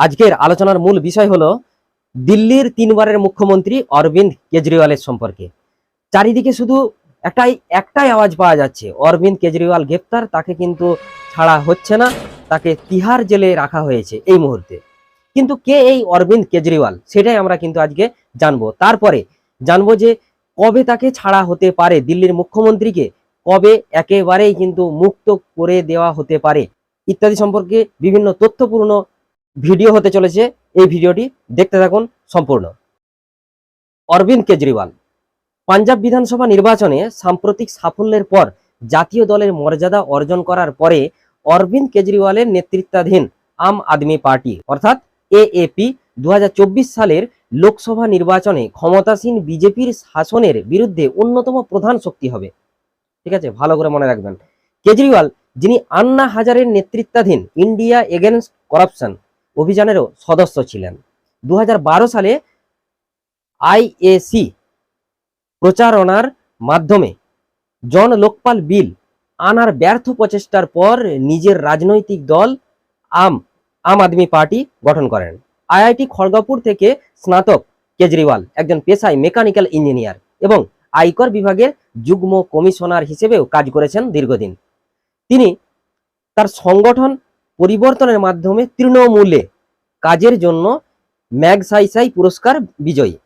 আজকের আলোচনার মূল বিষয় হলো দিল্লির তিনবারের মুখ্যমন্ত্রী অরবিন্দ কেজরিওয়ালের সম্পর্কে। চারিদিকে শুধু একটাই একটাই আওয়াজ পাওয়া যাচ্ছে, অরবিন্দ কেজরিওয়াল গ্রেপ্তার, তাকে কিন্তু ছাড়া হচ্ছে না, তাকে তিহার জেলে রাখা হয়েছে এই মুহূর্তে। কিন্তু কে এই অরবিন্দ কেজরিওয়াল, সেটাই আমরা কিন্তু আজকে জানব। তারপরে জানব যে কবে তাকে ছাড়া হতে পারে, দিল্লির মুখ্যমন্ত্রীকে কবে একেবারেই কিন্তু মুক্ত করে দেওয়া হতে পারে ইত্যাদি সম্পর্কে বিভিন্ন তথ্যপূর্ণ ভিডিও হতে চলেছে, এই ভিডিওটি দেখতে থাকুন সম্পূর্ণ। অরবিন্দ কেজরিওয়াল, পাঞ্জাব বিধানসভা নির্বাচনে সাম্প্রতিক সাফল্যের পর জাতীয় দলের মর্যাদা অর্জন করার পরে অরবিন্দ কেজরিওয়ালের নেতৃত্বাধীন আম আদমি পার্টি, অর্থাৎ এএপি দু সালের লোকসভা নির্বাচনে ক্ষমতাসীন বিজেপির শাসনের বিরুদ্ধে অন্যতম প্রধান শক্তি হবে। ঠিক আছে? ভালো করে মনে রাখবেন। কেজরিওয়াল, যিনি আন্না হাজারের নেতৃত্বাধীন ইন্ডিয়া এগেনস্ট করাপশন অভিযানেরও সদস্য ছিলেন। দু হাজার বারো সালে আইএসি প্রচারণার মাধ্যমে জন লোকপাল বিল আনার ব্যর্থ প্রচেষ্টার পর নিজের রাজনৈতিক দল আম আম আদমি পার্টি গঠন করেন। আইআইটি খড়গপুর থেকে স্নাতক কেজরিওয়াল, একজন পেশায় মেকানিক্যাল ইঞ্জিনিয়ার এবং আয়কর বিভাগের যুগ্ম কমিশনার হিসেবেও কাজ করেছেন দীর্ঘদিন। তিনি তার সংগঠন পরিবর্তনের মাধ্যমে তৃণমূলে কাজের জন্য ম্যাগসাইসাই পুরস্কার বিজয়ী।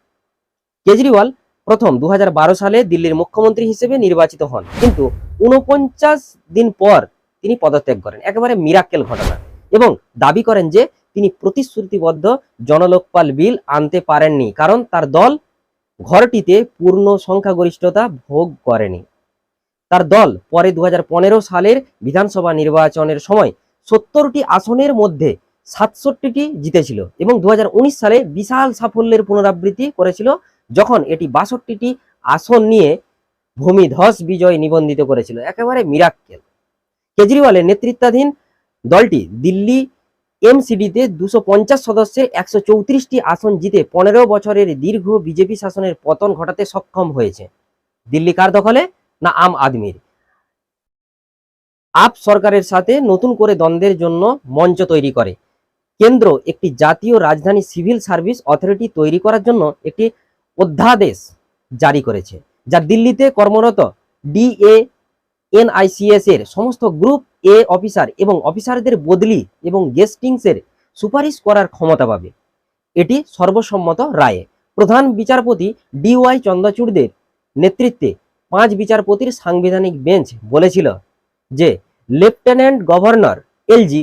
কেজরিওয়াল প্রথম দু হাজার বারো সালে দিল্লির মুখ্যমন্ত্রী হিসেবে নির্বাচিত হন, কিন্তু উনপঞ্চাশ দিন পর তিনি পদত্যাগ করেন। একেবারে মিরাক্কেল ঘটনা। এবং দাবি করেন যে তিনি প্রতিশ্রুতিবদ্ধ জনলোকপাল বিল আনতে পারেননি, কারণ তার দল ঘরটিতে পূর্ণ সংখ্যাগরিষ্ঠতা ভোগ করেনি। তার দল পরে দু হাজার পনেরো সালের বিধানসভা নির্বাচনের সময় সত্তরটি আসনের মধ্যে সাতষট্টিটি জিতেছিল এবং দু হাজার উনিশ সালে বিশাল সাফল্যের পুনরাবৃত্তি করেছিল যখন এটি বাষট্টিটি আসন নিয়ে ভূমিধস বিজয় নিবন্ধিত করেছিল, একেবারে মিরাক্কেল কেজরিওয়ালের নেতৃত্বাধীন দলটি দিল্লি এমসিডিতে দুশো পঞ্চাশ সদস্যের একশো চৌত্রিশটি আসন জিতে পনেরো বছরের দীর্ঘ বিজেপি শাসনের পতন ঘটাতে সক্ষম হয়েছে। দিল্লি কার দখলে? না আম আদমির। আপ সরকারের সাথে নতুন করে দ্বন্দ্বের জন্য মঞ্চ তৈরি করে। কেন্দ্র একটি জাতীয় রাজধানী সিভিল সার্ভিস অথরিটি তৈরি করার জন্য একটি অধ্যাদেশ জারি করেছে, যা দিল্লিতে কর্মরত ডিএ এনআইসিএস এর সমস্ত গ্রুপ এ অফিসার এবং অফিসারদের বদলি এবং গেস্টিংসের সুপারিশ করার ক্ষমতা পাবে। এটি সর্বসম্মত রায়ে। প্রধান বিচারপতি ডিওয়াই চন্দ্রচূড়দের নেতৃত্বে পাঁচ বিচারপতির সাংবিধানিক বেঞ্চ বলেছিল যে লেফটেন্যান্ট গভর্নর এলজি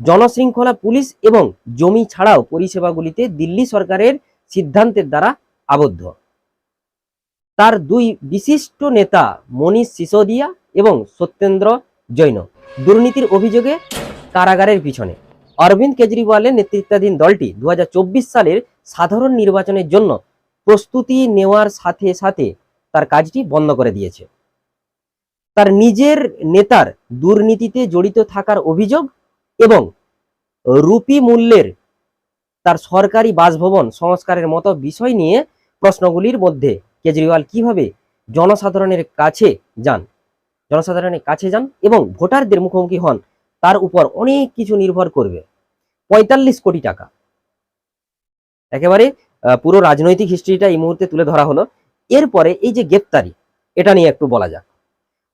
জনশৃঙ্খলা পুলিশ এবং জমি ছাড়াও পরিষেবাগুলিতে দিল্লি সরকারের সিদ্ধান্তের দ্বারা আবদ্ধ। তার দুই বিশিষ্ট নেতা মনীষ সিসোদিয়া এবং সত্যেন্দ্র জৈন দুর্নীতির অভিযোগে কারাগারের পিছনে। অরবিন্দ কেজরিওয়ালের নেতৃত্বাধীন দলটি দু হাজার চব্বিশ সালের সাধারণ নির্বাচনের জন্য প্রস্তুতি নেওয়ার সাথে সাথে তার কাজটি বন্ধ করে দিয়েছে। তার নিজের নেতার দুর্নীতিতে জড়িত থাকার অভিযোগ এবং রুপি মূল্যের তার সরকারি বাসভবন সংস্কারের মতো বিষয় নিয়ে প্রশ্নগুলির মধ্যে কেজরিওয়াল কীভাবে জনসাধারণের কাছে যান? জনসাধারণের কাছে যান এবং ভোটারদের মুখোমুখি হন, তার উপর অনেক কিছু নির্ভর করবে। পঁয়তাল্লিশ কোটি টাকা। একেবারে পুরো রাজনৈতিক হিস্ট্রিটা এই মুহূর্তে তুলে ধরা হলো। এরপরে এই যে গ্রেপ্তারি, এটা নিয়ে একটু বলা যাক।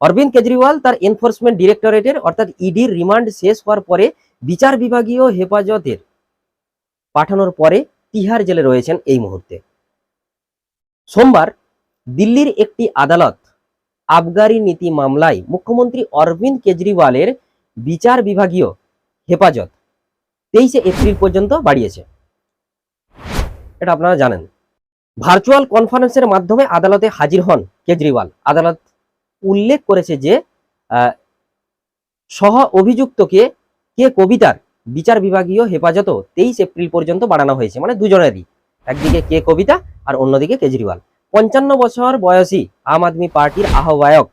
অরবিন্দ কেজরিওয়াল তার এনফোর্সমেন্ট ডিরেক্টরেটের অর্থাৎ ইডির রিমান্ড শেষ হওয়ার পরে বিচার বিভাগীয় হেফাজতের পাঠানোর পরে তিহার জেলে রয়েছেন এই মুহূর্তে। সোমবার দিল্লির একটি আদালত আবগারি নীতি মামলায় মুখ্যমন্ত্রী অরবিন্দ কেজরিওয়ালের বিচার বিভাগীয় হেফাজত তেইশে এপ্রিল পর্যন্ত বাড়িয়েছে। এটা আপনারা জানেন। ভার্চুয়াল কনফারেন্সের মাধ্যমে আদালতে হাজির হন কেজরিওয়াল। আদালত উল্লেখ করেছে যে সহ অভিযুক্তকে কে কবিতার বিচার বিভাগীয় হেফাজতও তেইশ এপ্রিল পর্যন্ত বাড়ানো হয়েছে। মানে দুজনেরই। একদিকে কে কবিতা আর অন্যদিকে কেজরিওয়াল। পঞ্চান্ন বছর বয়সী আম আদমি পার্টির আহ্বায়ক,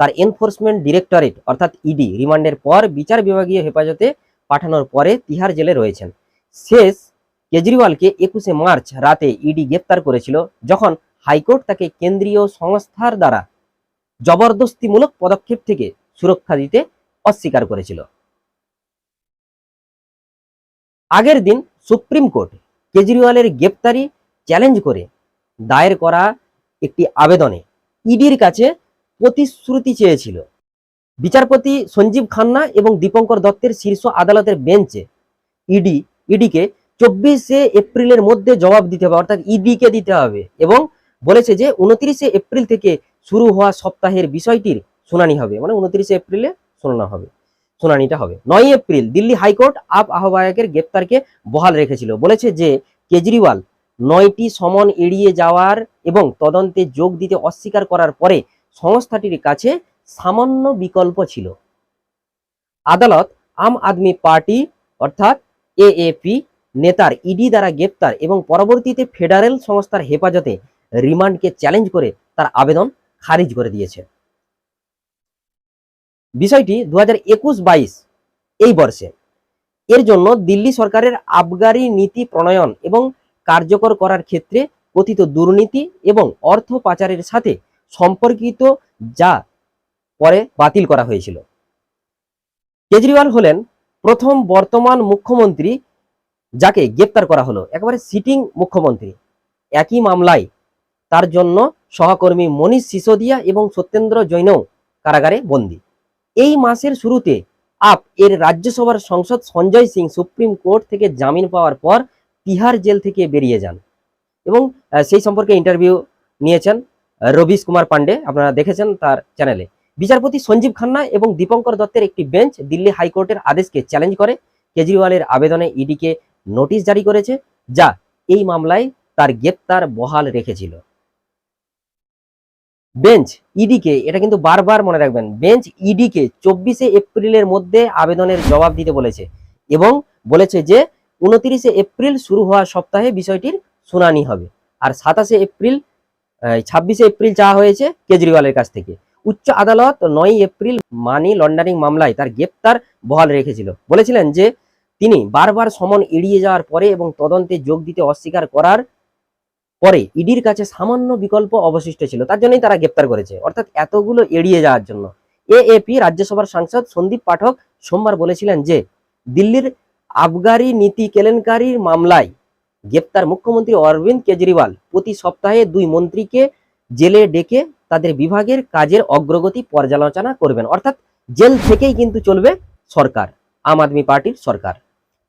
তার এনফোর্সমেন্ট ডিরেক্টরেট অর্থাৎ ইডি রিমান্ডের পর বিচার বিভাগীয় হেফাজতে পাঠানোর পরে তিহার জেলে রয়েছেন। শেষ কেজরিওয়ালকে একুশে মার্চ রাতে ইডি গ্রেপ্তার করেছিল, যখন হাইকোর্ট তাকে কেন্দ্রীয় সংস্থার দ্বারা জবরদস্তিমূলক পদক্ষেপ থেকে সুরক্ষা দিতে অস্বীকার করেছিল। আগের দিন সুপ্রিম কোর্ট কেজরিওয়ালের গ্রেপ্তারি চ্যালেঞ্জ করে দায়ের করা একটি আবেদনে ইডির কাছে প্রতিশ্রুতি চেয়েছিল। বিচারপতি সঞ্জীব খান্না এবং দীপঙ্কর দত্তের শীর্ষ আদালতের বেঞ্চে ইডি, ইডিকে চব্বিশে এপ্রিলের মধ্যে জবাব দিতে হবে, অর্থাৎ ইডিকে দিতে হবে এবং বলেছে যে, উনত্রিশে এপ্রিল থেকে শুরু হওয়া সপ্তাহের বিষয়টির শুনানি হবে। মানে উনত্রিশে এপ্রিলে শুনানো হবে। শুনানিটা হবে। নয় April Delhi high court AAP আহ্বায়কের গ্রেপ্তারকে বহাল রেখেছিল। বলেছে যে, কেজরিওয়াল নয়টি সমন এড়িয়ে যাওয়ার এবং তদন্তে যোগ দিতে অস্বীকার করার পরে সংস্থাটির কাছে সামান্য বিকল্প ছিল। আদালত আম আদমি পার্টি অর্থাৎ এএপি নেতার ইডি দ্বারা গ্রেপ্তার এবং পরবর্তীতে ফেডারেল সংস্থার হেফাজতে রিমান্ডকে চ্যালেঞ্জ করে তার আবেদন খারিজ করে দিয়েছে। বিষয়টি দু হাজার এই বর্ষে। এর জন্য দিল্লি সরকারের আবগারি নীতি প্রণয়ন এবং কার্যকর করার ক্ষেত্রে কথিত দুর্নীতি এবং অর্থ পাচারের সাথে সম্পর্কিত যা পরে বাতিল করা হয়েছিল। কেজরিওয়াল হলেন প্রথম বর্তমান মুখ্যমন্ত্রী, যাকে গ্রেপ্তার করা হলো। একেবারে সিটিং মুখ্যমন্ত্রী। একই মামলায় তার জন্য সহকর্মী মনীষ সিসোদিয়া এবং সত্যেন্দ্র জৈনও কারাগারে বন্দী। এই মাসের শুরুতে আপ এর রাজ্যসভার সংসদ সঞ্জয় সিং সুপ্রিম কোর্ট থেকে জামিন পাওয়ার পর তিহার জেল থেকে বেরিয়ে যান এবং সেই সম্পর্কে ইন্টারভিউ নিয়েছেন রবিশ কুমার পান্ডে আপনারা দেখেছেন তার চ্যানেলে বিচারপতি সঞ্জীব খান্না এবং দীপঙ্কর দত্তের একটি বেঞ্চ দিল্লি হাইকোর্টের আদেশকে চ্যালেঞ্জ করে। কেজরিওয়ালের আবেদনে ইডিকে নোটিশ জারি করেছে, যা এই মামলায় তার গ্রেপ্তার বহাল রেখেছিল। বেঞ্চ ইডিকে এটা কিন্তু বারবার মনে রাখবেন। বেঞ্চ ইডিকে চব্বিশে এপ্রিলের মধ্যে আবেদনের জবাব দিতে বলেছে এবং বলেছে যে উনতিরিশে এপ্রিল শুরু হওয়া সপ্তাহে বিষয়টির শুনানি হবে। আর সাতাশে এপ্রিল ছাব্বিশে এপ্রিল চাওয়া হয়েছে কেজরিওয়ালের কাছ থেকে। উচ্চ আদালত নয় এপ্রিল মানি লন্ডারিং মামলায় তার গ্রেপ্তার বহাল রেখেছিল। বলেছিলেন যে তিনি বারবার সমন এড়িয়ে যাওয়ার পরে এবং তদন্তে যোগ দিতে অস্বীকার করার পরে ইডির কাছে সামান্য বিকল্প অবশিষ্ট ছিল, তার জন্যই তারা গ্রেপ্তার করেছে। অর্থাৎ এতগুলো এড়িয়ে যাওয়ার জন্য। এএপি রাজ্যসভার সাংসদ সন্দীপ পাঠক সোমবার বলেছিলেন যে, দিল্লির আবগারি নীতি কেলেঙ্কারির মামলায় গ্রেপ্তার মুখ্যমন্ত্রী অরবিন্দ কেজরিওয়াল প্রতি সপ্তাহে দুই মন্ত্রীকে জেলে ডেকে তাদের বিভাগের কাজের অগ্রগতি পর্যালোচনা করবেন। অর্থাৎ জেল থেকেই কিন্তু চলবে সরকার, আম আদমি পার্টির সরকার।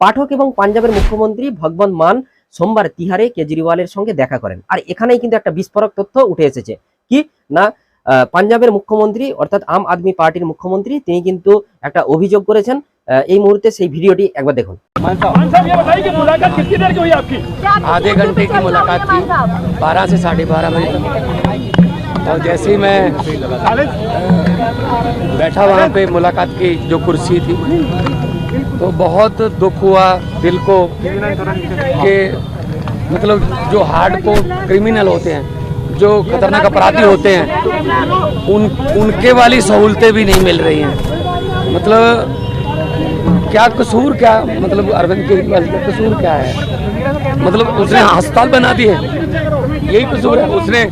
পাঠক এবং পাঞ্জাবের মুখ্যমন্ত্রী ভগবন্ত মান সোমবার তিহারে কেজরিওয়ালের সঙ্গে দেখা করেন আর এখানেই কিন্তু একটা বিস্ফোরক তথ্য উঠে এসেছে কি না আহ, পাঞ্জাবের মুখ্যমন্ত্রী অর্থাৎ আম আদমি পার্টির মুখ্যমন্ত্রী তিনি কিন্তু একটা অভিযোগ করেছেন আহ, এই মুহূর্তে সেই ভিডিওটি একবার দেখুন मान साहब ये बताइए कि मुलाकात कितनी देर की हुई आपकी आधे घंटे की मुलाकात की बारह से साढ़े बारह बजे तक और जैसे ही मैं बैठा वहाँ पे मुलाकात की जो कुर्सी थी तो बहुत दुख हुआ दिल को कि मतलब जो हार्ड को क्रिमिनल होते हैं, जो खतरनाक अपराधी होते हैं, उन, उनके वाली सहूलतें भी नहीं मिल रही हैं। मतलब क्या कसूर, क्या मतलब अरविंद केजरीवाल का कसूर क्या है? मतलब उसने अस्पताल बना दिए, यही कसूर है। उसने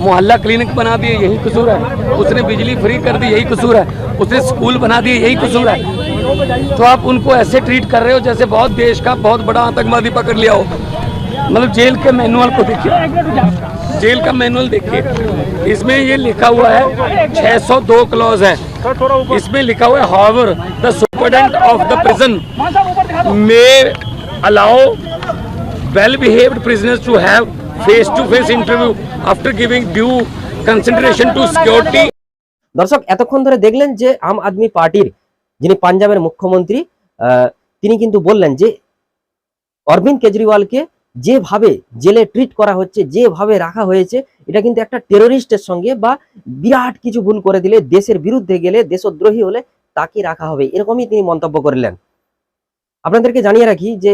मोहल्ला क्लिनिक बना दिए, यही कसूर है। उसने बिजली फ्री कर दी, यही कसूर है। उसने स्कूल बना दिए, यही कसूर है। तो आप उनको ऐसे ट्रीट कर रहे हो जैसे बहुत देश का बहुत बड़ा आतंकवादी पकड़ लिया हो मतलब जेल के मैनुअल को देखिए जेल का मैनुअल देखिए इसमें ये लिखा हुआ है 602 क्लॉज है इसमें लिखा हुआ है however the superintendent of the prison Maan साहब ऊपर दिखा may allow well-behaved prisoners to have face-to-face interview after giving due consideration to security দর্শক এতক্ষণ ধরে দেখলেন যে আম আদমি পার্টির যিনি পাঞ্জাবের মুখ্যমন্ত্রী তিনি কিন্তু বললেন যে অরবিন্দ কেজরিওয়ালকে যেভাবে জেলে ট্রিট করা হচ্ছে, যেভাবে রাখা হয়েছে, এটা কিন্তু একটা টেরোরিস্টের সঙ্গে বা বিরাট কিছু ভুল করে দিলে, দেশের বিরুদ্ধে গেলে, দেশদ্রোহী হলে তাকে রাখা হবে, এরকমই তিনি মন্তব্য করলেন। আপনাদেরকে জানিয়ে রাখি যে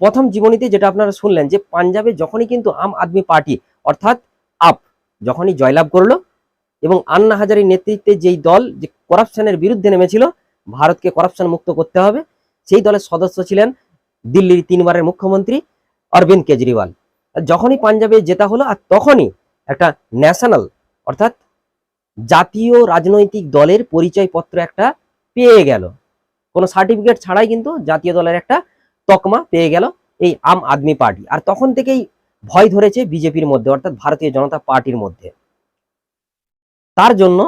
প্রথম জীবনীতে যেটা আপনারা শুনলেন যে পাঞ্জাবে যখনই কিন্তু আম আদমি পার্টি, অর্থাৎ আপ, যখনই জয়লাভ করল এবং আন্না হাজারির নেতৃত্বে যেই দল যে করাপশনের বিরুদ্ধে নেমেছিল ভারতকে করাপশন মুক্ত করতে হবে। সেই দলের সদস্য ছিলেন দিল্লির তিনবারের মুখ্যমন্ত্রী অরবিন্দ কেজরিওয়াল। যখনই পাঞ্জাবে জেতা হলো আর তখনই একটা ন্যাশনাল অর্থাৎ জাতীয় রাজনৈতিক দলের পরিচয়পত্র একটা পেয়ে গেল। কোনো সার্টিফিকেট ছাড়াই কিন্তু জাতীয় দলের একটা তকমা পেয়ে গেল এই আম আদমি পার্টি। আর তখন থেকেই ভয় ধরেছে বিজেপির মধ্যে অর্থাৎ ভারতীয় জনতা পার্টির মধ্যে। তার জন্য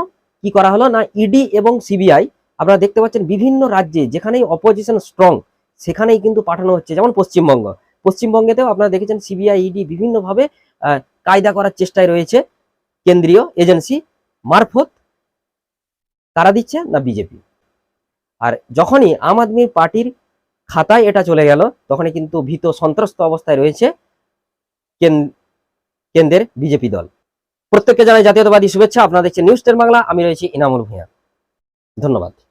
কি করা হলো না, ইডি এবং সিবিআই আপনারা দেখতে পাচ্ছেন বিভিন্ন রাজ্যে যেখানেই অপোজিশন স্ট্রং সেখানেই কিন্তু পাঠানো হচ্ছে, যেমন পশ্চিমবঙ্গ। পশ্চিমবঙ্গেতেও আপনারা দেখেছেন সিবিআই ইডি বিভিন্নভাবে কায়দা করার চেষ্টায় রয়েছে কেন্দ্রীয় এজেন্সি মারফত। কারা দিচ্ছে না বিজেপি আর যখনই আম আদমি পার্টির খাতায় এটা চলে গেল, তখনই কিন্তু ভীত, সন্ত্রস্ত অবস্থায় রয়েছে কেন- কেন্দ্রের বিজেপি দল। প্রত্যেককে জানাই জাতীয়তাবাদী শুভেচ্ছা। আপনারা দেখছেন নিউজ টেন বাংলা আমি রয়েছি ইনামুল ভূঁইয়া। ধন্যবাদ।